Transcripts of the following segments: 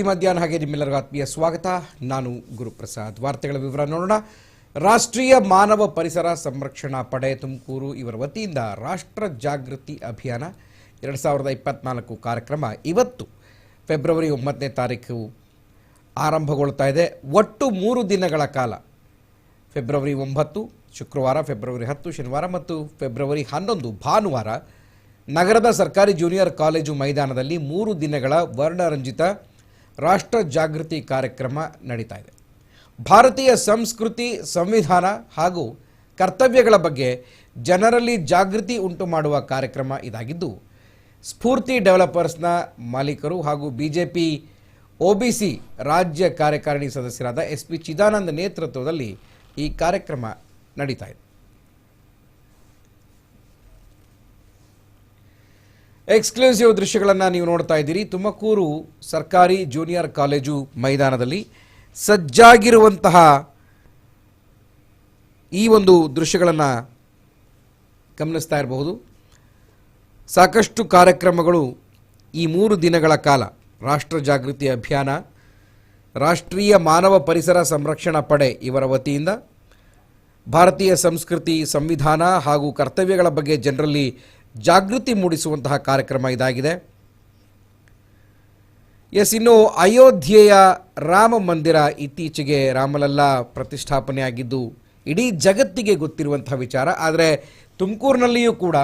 ಸುದ್ದಿ ಮಧ್ಯಾಹ್ನ ಹಾಗೆ ನಿಮ್ಮೆಲ್ಲರಿಗೂ ಆತ್ಮೀಯ ಸ್ವಾಗತ. ನಾನು ಗುರುಪ್ರಸಾದ್. ವಾರ್ತೆಗಳ ವಿವರ ನೋಡೋಣ. ರಾಷ್ಟ್ರೀಯ ಮಾನವ ಪರಿಸರ ಸಂರಕ್ಷಣಾ ಪಡೆ ತುಮಕೂರು ಇವರ ವತಿಯಿಂದ ರಾಷ್ಟ್ರ ಜಾಗೃತಿ ಅಭಿಯಾನ ಎರಡು ಸಾವಿರದ ಇಪ್ಪತ್ನಾಲ್ಕು ಕಾರ್ಯಕ್ರಮ ಇವತ್ತು ಫೆಬ್ರವರಿ ಒಂಬತ್ತನೇ ತಾರೀಕು ಆರಂಭಗೊಳ್ತಾ ಇದೆ. ಒಟ್ಟು ಮೂರು ದಿನಗಳ ಕಾಲ. ಫೆಬ್ರವರಿ ಒಂಬತ್ತು, ಶುಕ್ರವಾರ, ಫೆಬ್ರವರಿ ಹತ್ತು, ಶನಿವಾರ ಮತ್ತು ಫೆಬ್ರವರಿ ಹನ್ನೊಂದು, ಭಾನುವಾರ ನಗರದ ಸರ್ಕಾರಿ ಜೂನಿಯರ್ ಕಾಲೇಜು ಮೈದಾನದಲ್ಲಿ ಮೂರು ದಿನಗಳ ವರ್ಣರಂಜಿತ ರಾಷ್ಟ್ರ ಜಾಗೃತಿ ಕಾರ್ಯಕ್ರಮ ನಡೀತಾ ಇದೆ. ಭಾರತೀಯ ಸಂಸ್ಕೃತಿ, ಸಂವಿಧಾನ ಹಾಗೂ ಕರ್ತವ್ಯಗಳ ಬಗ್ಗೆ ಜನರಲ್ಲಿ ಜಾಗೃತಿ ಉಂಟು ಮಾಡುವ ಕಾರ್ಯಕ್ರಮ ಇದಾಗಿದ್ದು, ಸ್ಫೂರ್ತಿ ಡೆವಲಪರ್ಸ್ನ ಮಾಲೀಕರು ಹಾಗೂ ಬಿಜೆಪಿ ಸಿ ರಾಜ್ಯ ಕಾರ್ಯಕಾರಿಣಿ ಸದಸ್ಯರಾದ ಎಸ್ ಪಿ ಚಿದಾನಂದ ನೇತೃತ್ವದಲ್ಲಿ ಈ ಕಾರ್ಯಕ್ರಮ ನಡೀತಾ ಇದೆ. ಎಕ್ಸ್ಕ್ಲೂಸಿವ್ ದೃಶ್ಯಗಳನ್ನು ನೀವು ನೋಡ್ತಾ ಇದ್ದೀರಿ. ತುಮಕೂರು ಸರ್ಕಾರಿ ಜೂನಿಯರ್ ಕಾಲೇಜು ಮೈದಾನದಲ್ಲಿ ಸಜ್ಜಾಗಿರುವಂತಹ ಈ ಒಂದು ದೃಶ್ಯಗಳನ್ನು ಗಮನಿಸ್ತಾ ಇರಬಹುದು. ಸಾಕಷ್ಟು ಕಾರ್ಯಕ್ರಮಗಳು ಈ ಮೂರು ದಿನಗಳ ಕಾಲ ರಾಷ್ಟ್ರ ಜಾಗೃತಿ ಅಭಿಯಾನ, ರಾಷ್ಟ್ರೀಯ ಮಾನವ ಪರಿಸರ ಸಂರಕ್ಷಣಾ ಪಡೆ ಇವರ ವತಿಯಿಂದ, ಭಾರತೀಯ ಸಂಸ್ಕೃತಿ ಸಂವಿಧಾನ ಹಾಗೂ ಕರ್ತವ್ಯಗಳ ಬಗ್ಗೆ ಜನರಲ್ಲಿ ಜಾಗೃತಿ ಮೂಡಿಸುವಂತಹ ಕಾರ್ಯಕ್ರಮ ಇದಾಗಿದೆ. ಎಸ್, ಇನ್ನು ಅಯೋಧ್ಯೆಯ ರಾಮ ಮಂದಿರ ಇತ್ತೀಚೆಗೆ ರಾಮಲಲ್ಲಾ ಪ್ರತಿಷ್ಠಾಪನೆ ಆಗಿದ್ದು ಇಡೀ ಜಗತ್ತಿಗೆ ಗೊತ್ತಿರುವಂತಹ ವಿಚಾರ. ಆದರೆ ತುಮಕೂರಿನಲ್ಲಿಯೂ ಕೂಡ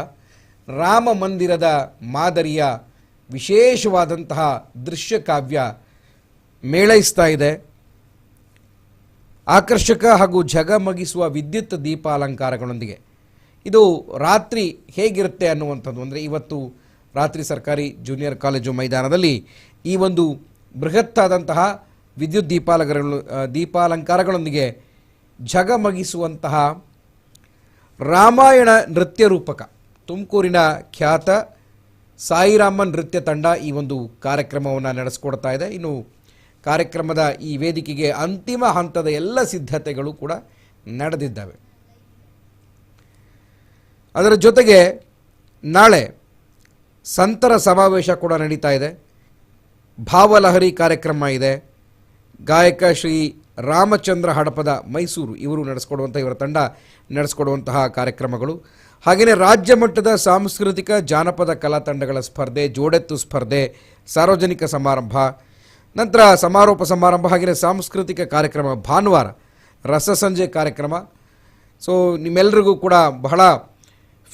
ರಾಮ ಮಂದಿರದ ಮಾದರಿಯ ವಿಶೇಷವಾದಂತಹ ದೃಶ್ಯ ಕಾವ್ಯ ಮೇಳೈಸ್ತಾ ಇದೆ. ಆಕರ್ಷಕ ಹಾಗೂ ಝಗಮಗಿಸುವ ವಿದ್ಯುತ್ ದೀಪಾಲಂಕಾರಗಳೊಂದಿಗೆ. ಇದು ರಾತ್ರಿ ಹೇಗಿರುತ್ತೆ ಅನ್ನುವಂಥದ್ದು. ಅಂದರೆ ಇವತ್ತು ರಾತ್ರಿ ಸರ್ಕಾರಿ ಜೂನಿಯರ್ ಕಾಲೇಜು ಮೈದಾನದಲ್ಲಿ ಈ ಒಂದು ಬೃಹತ್ತಾದಂತಹ ವಿದ್ಯುತ್ ದೀಪಾಲಗರಗಳು ದೀಪಾಲಂಕಾರಗಳೊಂದಿಗೆ ಝಗಮಗಿಸುವಂತಹ ರಾಮಾಯಣ ನೃತ್ಯ ರೂಪಕ, ತುಮಕೂರಿನ ಖ್ಯಾತ ಸಾಯಿರಾಮನ್ ನೃತ್ಯ ತಂಡ ಈ ಒಂದು ಕಾರ್ಯಕ್ರಮವನ್ನು ನಡೆಸ್ಕೊಡ್ತಾ ಇದೆ. ಇನ್ನು ಕಾರ್ಯಕ್ರಮದ ಈ ವೇದಿಕೆಗೆ ಅಂತಿಮ ಹಂತದ ಎಲ್ಲ ಸಿದ್ಧತೆಗಳು ಕೂಡ ನಡೆದಿದ್ದಾವೆ. ಅದರ ಜೊತೆಗೆ ನಾಳೆ ಸಂತರ ಸಮಾವೇಶ ಕೂಡ ನಡೀತಾ ಇದೆ. ಭಾವಲಹರಿ ಕಾರ್ಯಕ್ರಮ ಇದೆ. ಗಾಯಕ ಶ್ರೀ ರಾಮಚಂದ್ರ ಹಡಪದ ಮೈಸೂರು ಇವರು ನಡೆಸ್ಕೊಡುವಂಥ ಇವರ ತಂಡ ನಡೆಸ್ಕೊಡುವಂತಹ ಕಾರ್ಯಕ್ರಮಗಳು. ಹಾಗೆಯೇ ರಾಜ್ಯ ಮಟ್ಟದ ಸಾಂಸ್ಕೃತಿಕ ಜಾನಪದ ಕಲಾ ತಂಡಗಳ ಸ್ಪರ್ಧೆ, ಜೋಡೆತ್ತು ಸ್ಪರ್ಧೆ, ಸಾರ್ವಜನಿಕ ಸಮಾರಂಭ, ನಂತರ ಸಮಾರೋಪ ಸಮಾರಂಭ, ಹಾಗೆಯೇ ಸಾಂಸ್ಕೃತಿಕ ಕಾರ್ಯಕ್ರಮ, ಭಾನುವಾರ ರಸಸಂಜೆ ಕಾರ್ಯಕ್ರಮ. ಸೊ ನಿಮ್ಮೆಲ್ಲರಿಗೂ ಕೂಡ ಬಹಳ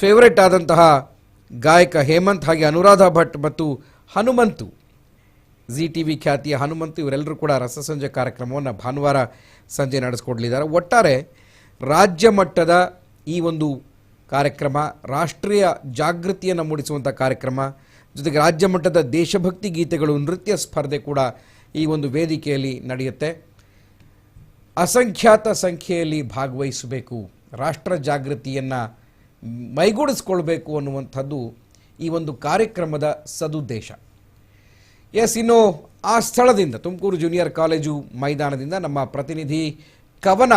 ಫೇವರೆಟ್ ಆದಂತಹ ಗಾಯಕ ಹೇಮಂತ್ ಹಾಗೆ ಅನುರಾಧ ಭಟ್ ಮತ್ತು ಹನುಮಂತು. ಜಿ ಟಿ ವಿ ಖ್ಯಾತಿಯ ಹನುಮಂತು ಇವರೆಲ್ಲರೂ ಕೂಡ ರಸಸಂಜೆ ಕಾರ್ಯಕ್ರಮವನ್ನು ಭಾನುವಾರ ಸಂಜೆ ನಡೆಸ್ಕೊಡ್ಲಿದ್ದಾರೆ. ಒಟ್ಟಾರೆ ರಾಜ್ಯ ಮಟ್ಟದ ಈ ಒಂದು ಕಾರ್ಯಕ್ರಮ, ರಾಷ್ಟ್ರೀಯ ಜಾಗೃತಿಯನ್ನು ಮೂಡಿಸುವಂಥ ಕಾರ್ಯಕ್ರಮ, ಜೊತೆಗೆ ರಾಜ್ಯ ಮಟ್ಟದ ದೇಶಭಕ್ತಿ ಗೀತೆಗಳು, ನೃತ್ಯ ಸ್ಪರ್ಧೆ ಕೂಡ ಈ ಒಂದು ವೇದಿಕೆಯಲ್ಲಿ ನಡೆಯುತ್ತೆ. ಅಸಂಖ್ಯಾತ ಸಂಖ್ಯೆಯಲ್ಲಿ ಭಾಗವಹಿಸಬೇಕು. ರಾಷ್ಟ್ರ ಜಾಗೃತಿಯನ್ನು ಮೈಗೂಡಿಸ್ಕೊಳ್ಬೇಕು ಅನ್ನುವಂಥದ್ದು ಈ ಒಂದು ಕಾರ್ಯಕ್ರಮದ ಸದುದ್ದೇಶ. ಎಸ್ ಇನ್ನು ಆ ಸ್ಥಳದಿಂದ, ತುಮಕೂರು ಜೂನಿಯರ್ ಕಾಲೇಜು ಮೈದಾನದಿಂದ ನಮ್ಮ ಪ್ರತಿನಿಧಿ ಕವನ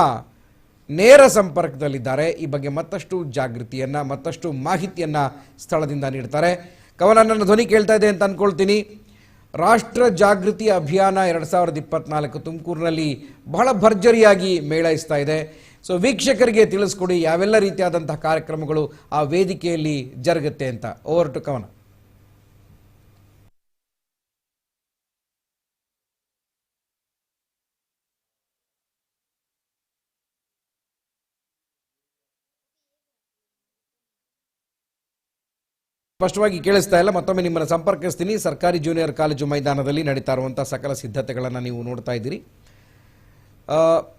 ನೇರ ಸಂಪರ್ಕದಲ್ಲಿದ್ದಾರೆ. ಈ ಬಗ್ಗೆ ಮತ್ತಷ್ಟು ಜಾಗೃತಿಯನ್ನು, ಮತ್ತಷ್ಟು ಮಾಹಿತಿಯನ್ನು ಸ್ಥಳದಿಂದ ನೀಡ್ತಾರೆ. ಕವನ, ನನ್ನ ಧ್ವನಿ ಕೇಳ್ತಾ ಇದೆ ಅಂತ ಅಂದ್ಕೊಳ್ತೀನಿ ರಾಷ್ಟ್ರ ಜಾಗೃತಿ ಅಭಿಯಾನ ಎರಡು ಸಾವಿರದ ಇಪ್ಪತ್ನಾಲ್ಕು ತುಮಕೂರಿನಲ್ಲಿ ಬಹಳ ಭರ್ಜರಿಯಾಗಿ ಮೇಳೈಸ್ತಾ ಇದೆ. ಸೊ ವೀಕ್ಷಕರಿಗೆ ತಿಳಿಸ್ಕೊಡಿ ಯಾವೆಲ್ಲ ರೀತಿಯಾದಂತಹ ಕಾರ್ಯಕ್ರಮಗಳು ಆ ವೇದಿಕೆಯಲ್ಲಿ ಜರುಗುತ್ತೆ ಅಂತ. ಓವರ್ ಟು ಕವನ. ಸ್ಪಷ್ಟವಾಗಿ ಕೇಳಿಸ್ತಾ ಇಲ್ಲ, ಮತ್ತೊಮ್ಮೆ ನಿಮ್ಮನ್ನು ಸಂಪರ್ಕಿಸ್ತೀನಿ. ಸರ್ಕಾರಿ ಜೂನಿಯರ್ ಕಾಲೇಜು ಮೈದಾನದಲ್ಲಿ ನಡೀತಾ ಇರುವಂತಹ ಸಕಲ ಸಿದ್ಧತೆಗಳನ್ನು ನೀವು ನೋಡ್ತಾ ಇದ್ದೀರಿ.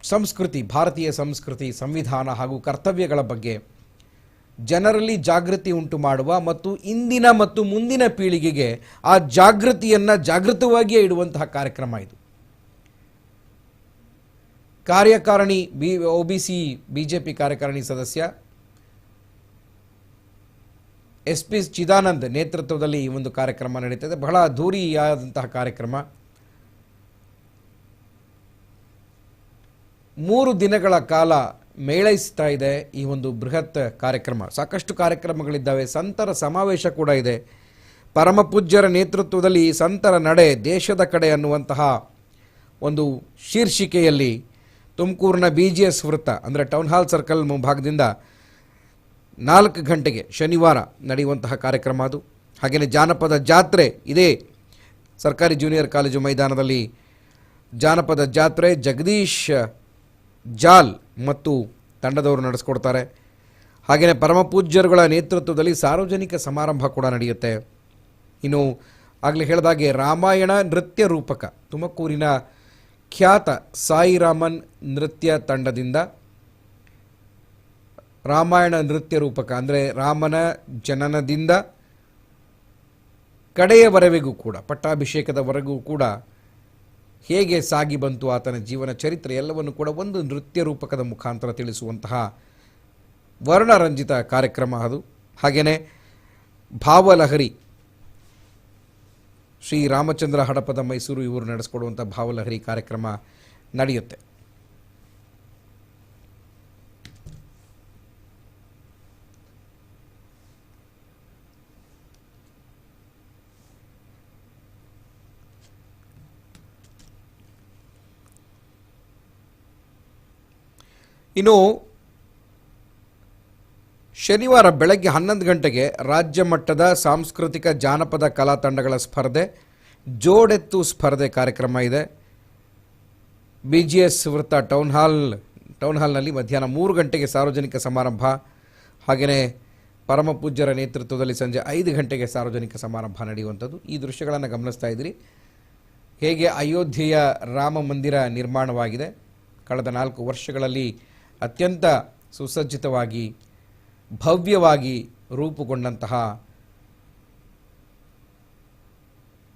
ಸಂಸ್ಕೃತಿ, ಭಾರತೀಯ ಸಂಸ್ಕೃತಿ, ಸಂವಿಧಾನ ಹಾಗೂ ಕರ್ತವ್ಯಗಳ ಬಗ್ಗೆ ಜನರಲ್ಲಿ ಜಾಗೃತಿ ಉಂಟು ಮಾಡುವ ಮತ್ತು ಇಂದಿನ ಮತ್ತು ಮುಂದಿನ ಪೀಳಿಗೆಗೆ ಆ ಜಾಗೃತಿಯನ್ನು ಜಾಗೃತವಾಗಿಯೇ ಇಡುವಂತಹ ಕಾರ್ಯಕ್ರಮ ಇದು. ಕಾರ್ಯಕಾರಿಣಿ B, O B C, B J P ಕಾರ್ಯಕಾರಿಣಿ ಸದಸ್ಯ ಎಸ್ ಪಿ ಚಿದಾನಂದ್ ನೇತೃತ್ವದಲ್ಲಿ ಈ ಒಂದು ಕಾರ್ಯಕ್ರಮ ನಡೀತದೆ. ಬಹಳ ಅದ್ಧೂರಿಯಾದಂತಹ ಕಾರ್ಯಕ್ರಮ. ಮೂರು ದಿನಗಳ ಕಾಲ ಮೇಳೈಸ್ತಾ ಇದೆ ಈ ಒಂದು ಬೃಹತ್ ಕಾರ್ಯಕ್ರಮ. ಸಾಕಷ್ಟು ಕಾರ್ಯಕ್ರಮಗಳಿದ್ದಾವೆ. ಸಂತರ ಸಮಾವೇಶ ಕೂಡ ಇದೆ. ಪರಮಪೂಜ್ಯರ ನೇತೃತ್ವದಲ್ಲಿ ಸಂತರ ನಡೆ ದೇಶದ ಕಡೆ ಅನ್ನುವಂತಹ ಒಂದು ಶೀರ್ಷಿಕೆಯಲ್ಲಿ ತುಮಕೂರಿನ ಬಿ ಜಿ ಎಸ್ ವೃತ್ತ, ಅಂದರೆ ಟೌನ್ ಹಾಲ್ ಸರ್ಕಲ್ ಮುಂಭಾಗದಿಂದ ನಾಲ್ಕು ಗಂಟೆಗೆ ಶನಿವಾರ ನಡೆಯುವಂತಹ ಕಾರ್ಯಕ್ರಮ ಅದು. ಹಾಗೆಯೇ ಜಾನಪದ ಜಾತ್ರೆ ಇದೇ. ಸರ್ಕಾರಿ ಜೂನಿಯರ್ ಕಾಲೇಜು ಮೈದಾನದಲ್ಲಿ ಜಾನಪದ ಜಾತ್ರೆ, ಜಗದೀಶ್ ಜಾಲ್ ಮತ್ತು ತಂಡದವರು ನಡೆಸ್ಕೊಡ್ತಾರೆ. ಹಾಗೆಯೇ ಪರಮಪೂಜ್ಯರುಗಳ ನೇತೃತ್ವದಲ್ಲಿ ಸಾರ್ವಜನಿಕ ಸಮಾರಂಭ ಕೂಡ ನಡೆಯುತ್ತೆ. ಇನ್ನು ಆಗಲೇ ಹೇಳಿದಾಗೆ ರಾಮಾಯಣ ನೃತ್ಯ ರೂಪಕ ತುಮಕೂರಿನ ಖ್ಯಾತ ಸಾಯಿರಾಮನ್ ನೃತ್ಯ ತಂಡದಿಂದ ರಾಮಾಯಣ ನೃತ್ಯ ರೂಪಕ ಅಂದರೆ ರಾಮನ ಜನನದಿಂದ ಕಡೆಯವರೆಗೂ ಕೂಡ ಪಟ್ಟಾಭಿಷೇಕದವರೆಗೂ ಕೂಡ ಹೇಗೆ ಸಾಗಿ ಬಂತು ಆತನ ಜೀವನ ಚರಿತ್ರೆ ಎಲ್ಲವನ್ನು ಕೂಡ ಒಂದು ನೃತ್ಯ ರೂಪಕದ ಮುಖಾಂತರ ತಿಳಿಸುವಂತಹ ವರ್ಣರಂಜಿತ ಕಾರ್ಯಕ್ರಮ ಅದು. ಹಾಗೆಯೇ ಭಾವಲಹರಿ, ಶ್ರೀ ರಾಮಚಂದ್ರ ಹಡಪದ ಮೈಸೂರು ಇವರು ನಡೆಸಿಕೊಡುವಂಥ ಭಾವಲಹರಿ ಕಾರ್ಯಕ್ರಮ ನಡೆಯುತ್ತೆ. ಇನ್ನು ಶನಿವಾರ ಬೆಳಗ್ಗೆ ಹನ್ನೊಂದು ಗಂಟೆಗೆ ರಾಜ್ಯ ಮಟ್ಟದ ಸಾಂಸ್ಕೃತಿಕ ಜಾನಪದ ಕಲಾ ತಂಡಗಳ ಸ್ಪರ್ಧೆ, ಜೋಡೆತ್ತು ಸ್ಪರ್ಧೆ ಕಾರ್ಯಕ್ರಮ ಇದೆ. ಬಿ ಜಿ ಎಸ್ ವೃತ್ತ ಟೌನ್ ಹಾಲ್, ಟೌನ್ ಹಾಲ್ನಲ್ಲಿ ಮಧ್ಯಾಹ್ನ ಮೂರು ಗಂಟೆಗೆ ಸಾರ್ವಜನಿಕ ಸಮಾರಂಭ. ಹಾಗೆಯೇ ಪರಮ ಪೂಜ್ಯರ ನೇತೃತ್ವದಲ್ಲಿ ಸಂಜೆ ಐದು ಗಂಟೆಗೆ ಸಾರ್ವಜನಿಕ ಸಮಾರಂಭ ನಡೆಯುವಂಥದ್ದು. ಈ ದೃಶ್ಯಗಳನ್ನು ಗಮನಿಸ್ತಾ ಇದ್ದೀರಿ. ಹೇಗೆ ಅಯೋಧ್ಯೆಯ ರಾಮ ಮಂದಿರ ನಿರ್ಮಾಣವಾಗಿದೆ. ಕಳೆದ ನಾಲ್ಕು ವರ್ಷಗಳಲ್ಲಿ ಅತ್ಯಂತ ಸುಸಜ್ಜಿತವಾಗಿ, ಭವ್ಯವಾಗಿ ರೂಪುಗೊಂಡಂತಹ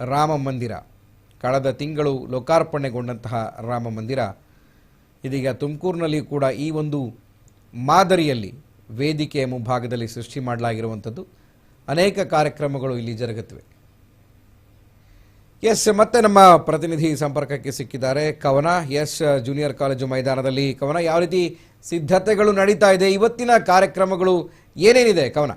ರಾಮ ಮಂದಿರ. ಕಳೆದ ತಿಂಗಳು ಲೋಕಾರ್ಪಣೆಗೊಂಡಂತಹ ರಾಮ ಮಂದಿರ. ಇದೀಗ ತುಮಕೂರಿನಲ್ಲಿ ಕೂಡ ಈ ಒಂದು ಮಾದರಿಯಲ್ಲಿ ವೇದಿಕೆಯ ಮುಂಭಾಗದಲ್ಲಿ ಸೃಷ್ಟಿ ಮಾಡಲಾಗಿರುವಂಥದ್ದು. ಅನೇಕ ಕಾರ್ಯಕ್ರಮಗಳು ಇಲ್ಲಿ ಜರುಗುತ್ತವೆ. ಎಸ್, ಮತ್ತೆ ನಮ್ಮ ಪ್ರತಿನಿಧಿ ಸಂಪರ್ಕಕ್ಕೆ ಸಿಕ್ಕಿದ್ದಾರೆ. ಕವನ, ಎಸ್, ಜೂನಿಯರ್ ಕಾಲೇಜು ಮೈದಾನದಲ್ಲಿ. ಕವನ, ಯಾವ ರೀತಿ ಸಿದ್ಧತೆಗಳು ನಡೀತಾ ಇದೆ? ಇವತ್ತಿನ ಕಾರ್ಯಕ್ರಮಗಳು ಏನೇನಿದೆ? ಕವನ.